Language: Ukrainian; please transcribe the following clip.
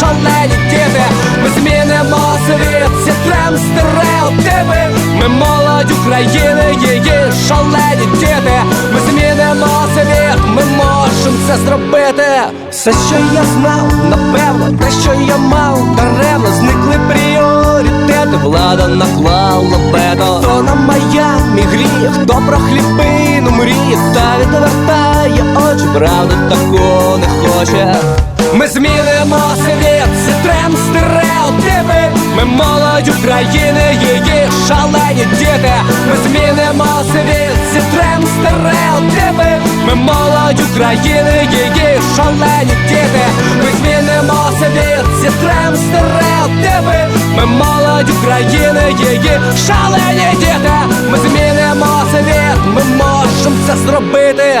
шалені діти. Ми змінимо світ, зітрем стереотипи. Ми молодь України, її шалені діти. Ми змінимо світ, ми можемо це зробити. Все, що я знав, напевно, те, що я мав, даремно зникли пріоритети, влада наклала бето Хто на Майамі гріє, хто про хлібину мріє, та відвертає очі, правда такого не хоче. Змінимо світ, зітрем стереотипи. Ми молодь України, її шалені діти. Ми змінимо світ, зітрем стереотипи. Ми молодь України, її шалені діти. Ми змінимо світ, зітрем стереотипи. Ми молодь України, її шалені діти. Ми змінимо світ, ми можемо це зробити